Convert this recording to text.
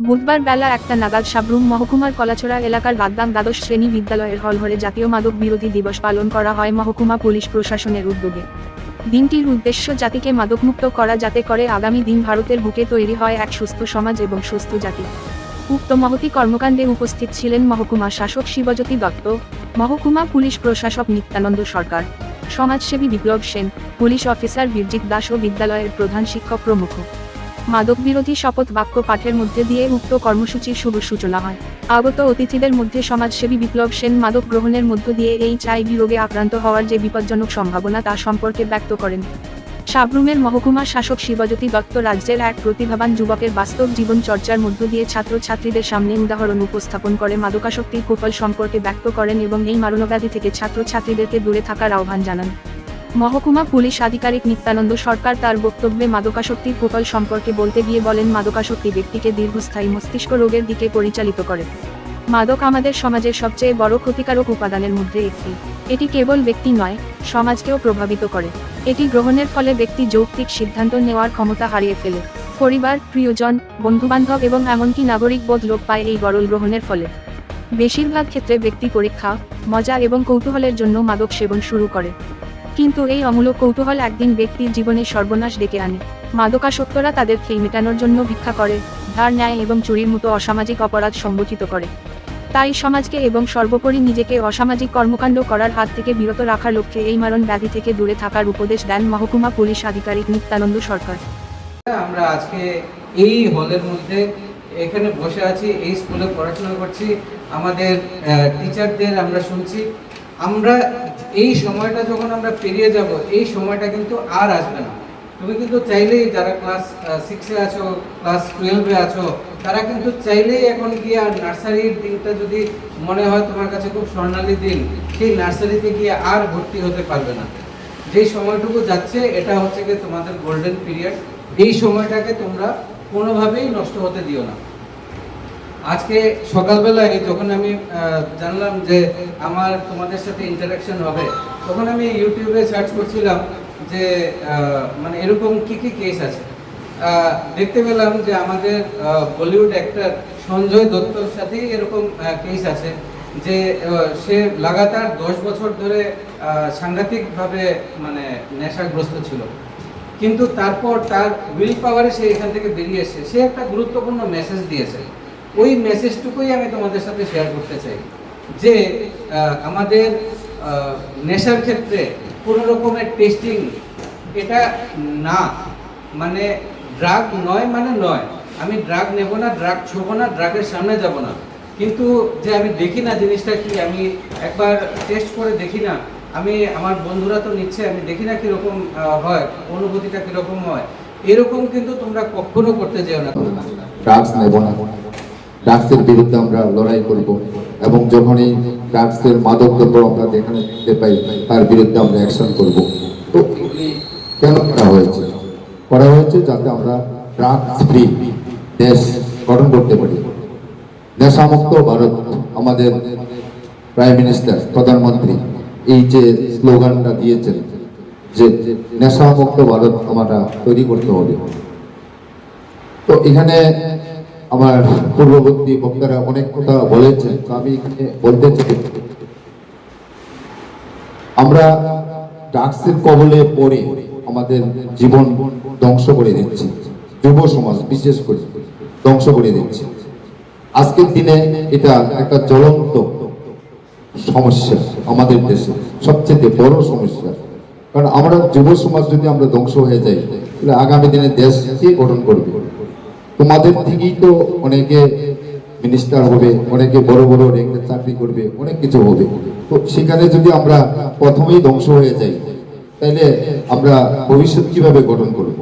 বুধবার বেলা একটা নাগাদ সাবরুম মহকুমার কলাছড়া এলাকার গাদ্দাম দ্বাদশ শ্রেণি বিদ্যালয়ের হলঘরে জাতীয় মাদক বিরোধী দিবস পালন করা হয় মহকুমা পুলিশ প্রশাসনের উদ্যোগে। দিনটির উদ্দেশ্য জাতিকে মাদকমুক্ত করা যাতে করে আগামী দিন ভারতের বুকে তৈরি হয় এক সুস্থ সমাজ এবং সুস্থ জাতি। উক্ত মহতি কর্মকাণ্ডে উপস্থিত ছিলেন মহকুমা শাসক শিবজ্যোতি দত্ত, মহকুমা পুলিশ প্রশাসক নিত্যানন্দ সরকার, সমাজসেবী বিপ্লব সেন, পুলিশ অফিসার বীরজিৎ দাস ও বিদ্যালয়ের প্রধান শিক্ষক প্রমুখ। মাদক বিরোধী শপথ বাক্য পাঠের মধ্যে দিয়ে উক্ত কর্মসূচির শুভ সূচনা হয়। আগত অতিথিদের মধ্যে সমাজসেবী বিপ্লব সেন মাদক গ্রহণের মধ্য দিয়ে এইচ আইভি রোগে আক্রান্ত হওয়ার যে বিপজ্জনক সম্ভাবনা তা সম্পর্কে ব্যক্ত করেন। সাবরুমের মহকুমা শাসক শিবজ্যোতি দত্ত রাজ্যের এক প্রতিভাবান যুবকের বাস্তব জীবন চর্চার মধ্য দিয়ে ছাত্রছাত্রীদের সামনে উদাহরণ উপস্থাপন করে মাদকাসক্তির কুফল সম্পর্কে ব্যক্ত করেন এবং এই মারণব্যাধি থেকে ছাত্রছাত্রীদেরকে দূরে থাকার আহ্বান জানান। মহকুমা পুলিশ আধিকারিক নিত্যানন্দ সরকার তার বক্তব্যে মাদকাসক্তির কুফল সম্পর্কে বলতে গিয়ে বলেন, মাদকাসক্তি ব্যক্তিকে দীর্ঘস্থায়ী মস্তিষ্ক রোগের দিকে পরিচালিত করে। মাদক আমাদের সমাজের সবচেয়ে বড় ক্ষতিকারক উপাদানের মধ্যে একটি। এটি কেবল ব্যক্তি নয়, সমাজকেও প্রভাবিত করে। এটি গ্রহণের ফলে ব্যক্তি যৌক্তিক সিদ্ধান্ত নেওয়ার ক্ষমতা হারিয়ে ফেলে। পরিবার, প্রিয়জন, বন্ধুবান্ধব এবং এমনকি নাগরিক বোধ লোপ পায় এই গরল গ্রহণের ফলে। বেশিরভাগ ক্ষেত্রে ব্যক্তি পরীক্ষা, মজা এবং কৌতূহলের জন্য মাদক সেবন শুরু করে। কিন্তু এই অমূলক কৌতূহল একদিন ব্যক্তির জীবনে সর্বনাশ ডেকে আনে। মাদকাসক্তরা তাদের খেই মেটানোর জন্য ভিক্ষা করে, ধার ন্যায় এবং চুরির মতো অসামাজিক অপরাধ সংগঠিত করে। তাই সমাজকে এবং সর্বোপরি নিজেকে অসামাজিক কর্মকাণ্ড করার হাত থেকে বিরত রাখার লক্ষ্যে এই মারণ ব্যাধি থেকে দূরে থাকার উপদেশ দেন মহকুমা পুলিশ আধিকারিক নিত্যানন্দ সরকার। আমরা আজকে এই হলের মধ্যে এখানে বসে আছি, এই স্কুলে পড়াশোনা করছি। আমাদের টিচারদের আমরা শুনছি। আমরা এই সময়টা যখন আমরা পেরিয়ে যাব, এই সময়টা কিন্তু আর আসবে না। তুমি কিন্তু চাইলেই যারা ক্লাস সিক্সে আছো ক্লাস টুয়েলভে আছো, তারা কিন্তু চাইলেই এখন গিয়ে আর নার্সারির দিনটা যদি মনে হয় তোমার কাছে খুব স্বর্ণালী দিন, সেই নার্সারিতে গিয়ে আর ভর্তি হতে পারবে না। যেই সময়টুকু যাচ্ছে, এটা হচ্ছে গিয়ে তোমাদের গোল্ডেন পিরিয়ড এই সময়টাকে তোমরা কোনোভাবেই নষ্ট হতে দিও না। আজকে সকালবেলায় যখন আমি জানলাম যে আমার তোমাদের সাথে ইন্টারাকশন হবে, তখন আমি ইউটিউবে সার্চ করছিলাম যে মানে এরকম কি কি কেস আছে। দেখতে পেলাম যে আমাদের বলিউড অ্যাক্টর সঞ্জয় দত্তর সাথেই এরকম কেস আছে যে সে লাগাতার দশ বছর ধরে সাংঘাতিকভাবে মানে নেশাগ্রস্ত ছিল। কিন্তু তারপর তার উইল পাওয়ারে সে এখান থেকে বেরিয়ে এসে সে একটা গুরুত্বপূর্ণ মেসেজ দিয়েছে। ওই মেসেজটুকুই আমি তোমাদের সাথে শেয়ার করতে চাই। যে আমাদের নেশার ক্ষেত্রে কোনো রকমের টেস্টিং এটা না। মানে ড্রাগ নয় মানে নয়। আমি ড্রাগ নেব না ড্রাগ ছোবো না ড্রাগের সামনে যাব না। কিন্তু যে আমি দেখি না জিনিসটা কি, আমি একবার টেস্ট করে দেখি না। আমি, আমার বন্ধুরা তো নিচ্ছে, আমি দেখি না কীরকম হয়, অনুভূতিটা কীরকম হয়। এরকম কিন্তু তোমরা কখনো করতে যেও না। ড্রাগস নেব না। ড্রাগসের বিরুদ্ধে আমরা লড়াই করব এবং যখনই ড্রাগসের মাদক দ্রব্য আমরা যেখানে দেখতে পাই, তার বিরুদ্ধে আমরা অ্যাকশন করব। তো কেন করা হয়েছে? করা হয়েছে যাতে আমরা ড্রাগস ফ্রি দেশ গঠন করতে পারি। নেশামুক্ত ভারত, আমাদের প্রাইম মিনিস্টার প্রধানমন্ত্রী, এই যে স্লোগানটা দিয়েছেন যে নেশামুক্ত ভারত আমরা তৈরি করতে হবে। তো এখানে আমার পূর্ববর্তী বক্তারা অনেক কথা বলেছেন, তো আমি এখানে বলতে চাই। আমরা ড্রাগসের কবলে পড়ে আমাদের জীবন ধ্বংস করে দিচ্ছি, যুব সমাজ বিশেষ করে ধ্বংস করে দিচ্ছি। আজকের দিনে এটা একটা জ্বলন্ত সমস্যা আমাদের দেশে, সবচেয়ে বড় সমস্যা। কারণ আমরা যুব সমাজ যদি আমরা ধ্বংস হয়ে যাই, তাহলে আগামী দিনে দেশ কে গঠন করবে? তোমাদের থেকেই তো অনেকে মিনিস্টার হবে, অনেকে বড় বড় রেঙ্কে চাকরি করবে, অনেক কিছু হবে। তো সেখানে যদি আমরা প্রথমেই ধ্বংস হয়ে যাই তাহলে আমরা ভবিষ্যৎ কীভাবে গঠন করব?